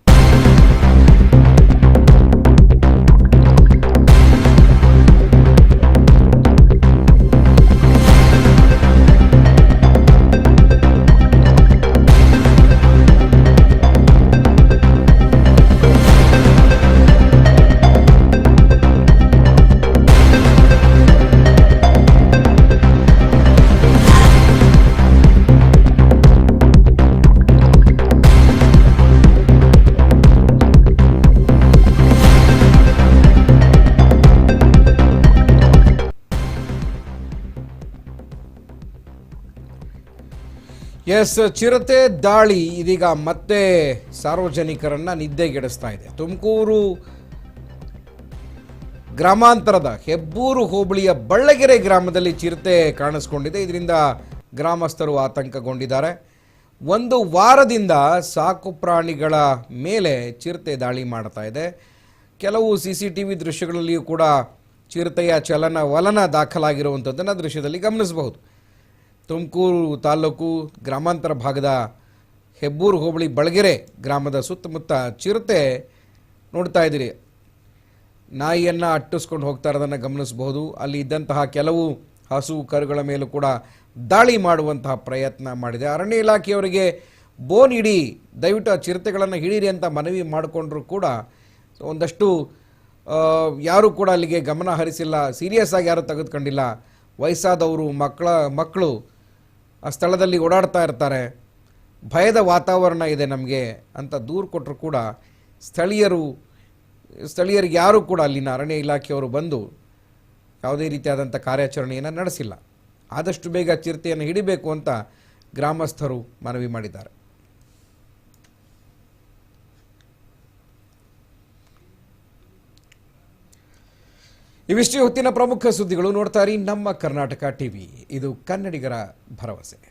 ಎಸ್, ಚಿರತೆ ದಾಳಿ ಇದೀಗ ಮತ್ತೆ ಸಾರ್ವಜನಿಕರನ್ನ ನಿದ್ದೆಗೆಡಿಸ್ತಾ ಇದೆ. ತುಮಕೂರು ಗ್ರಾಮಾಂತರದ ಹೆಬ್ಬೂರು ಹೋಬಳಿಯ ಬಳ್ಳಗೆರೆ ಗ್ರಾಮದಲ್ಲಿ ಚಿರತೆ ಕಾಣಿಸ್ಕೊಂಡಿದೆ. ಇದರಿಂದ ಗ್ರಾಮಸ್ಥರು ಆತಂಕಗೊಂಡಿದ್ದಾರೆ. ಒಂದು ವಾರದಿಂದ ಸಾಕು ಪ್ರಾಣಿಗಳ ಮೇಲೆ ಚಿರತೆ ದಾಳಿ ಮಾಡ್ತಾ ಇದೆ. ಕೆಲವು ಸಿ ಸಿ ಟಿ ವಿ ದೃಶ್ಯಗಳಲ್ಲಿಯೂ ಕೂಡ ಚಿರತೆಯ ಚಲನ ವಲನ ದಾಖಲಾಗಿರುವಂಥದ್ದನ್ನು ದೃಶ್ಯದಲ್ಲಿ ಗಮನಿಸಬಹುದು. ತುಮಕೂರು ತಾಲೂಕು ಗ್ರಾಮಾಂತರ ಭಾಗದ ಹೆಬ್ಬೂರು ಹೋಬಳಿ ಬಳಗೆರೆ ಗ್ರಾಮದ ಸುತ್ತಮುತ್ತ ಚಿರತೆ ನೋಡ್ತಾ ಇದ್ದೀರಿ. ನಾಯಿಯನ್ನು ಅಟ್ಟಿಸ್ಕೊಂಡು ಹೋಗ್ತಾ ಇರೋದನ್ನು ಗಮನಿಸಬಹುದು. ಅಲ್ಲಿ ಇದ್ದಂತಹ ಕೆಲವು ಹಸು ಕರುಗಳ ಮೇಲೂ ಕೂಡ ದಾಳಿ ಮಾಡುವಂತಹ ಪ್ರಯತ್ನ ಮಾಡಿದೆ. ಅರಣ್ಯ ಇಲಾಖೆಯವರಿಗೆ ಬೋನ್ ಇಡಿ, ದಯವಿಟ್ಟು ಆ ಚಿರತೆಗಳನ್ನು ಹಿಡೀರಿ ಅಂತ ಮನವಿ ಮಾಡಿಕೊಂಡ್ರು ಕೂಡ ಒಂದಷ್ಟು ಯಾರೂ ಕೂಡ ಅಲ್ಲಿಗೆ ಗಮನ ಹರಿಸಿಲ್ಲ. ಸೀರಿಯಸ್ ಆಗಿ ಯಾರೂ ತೆಗೆದುಕೊಂಡಿಲ್ಲ. ವಯಸ್ಸಾದವರು, ಮಕ್ಕಳ, ಮಕ್ಕಳು ಆ ಸ್ಥಳದಲ್ಲಿ ಓಡಾಡ್ತಾ ಇರ್ತಾರೆ. ಭಯದ ವಾತಾವರಣ ಇದೆ ನಮಗೆ ಅಂತ ದೂರು ಕೊಟ್ಟರು ಕೂಡ ಸ್ಥಳೀಯರು, ಸ್ಥಳೀಯರಿಗೆ ಯಾರೂ ಕೂಡ ಅಲ್ಲಿನ ಅರಣ್ಯ ಇಲಾಖೆಯವರು ಬಂದು ಯಾವುದೇ ರೀತಿಯಾದಂಥ ಕಾರ್ಯಾಚರಣೆಯನ್ನು ನಡೆಸಿಲ್ಲ. ಆದಷ್ಟು ಬೇಗ ಚಿರತೆಯನ್ನು ಹಿಡಿಬೇಕು ಅಂತ ಗ್ರಾಮಸ್ಥರು ಮನವಿ ಮಾಡಿದ್ದಾರೆ. ಇವಿಷ್ಟು ಹೊತ್ತಿನ ಪ್ರಮುಖ ಸುದ್ದಿಗಳು ನೋಡ್ತಾ ನಮ್ಮ ಕರ್ನಾಟಕ ಟಿವಿ. ಇದು ಕನ್ನಡಿಗರ ಭರವಸೆ.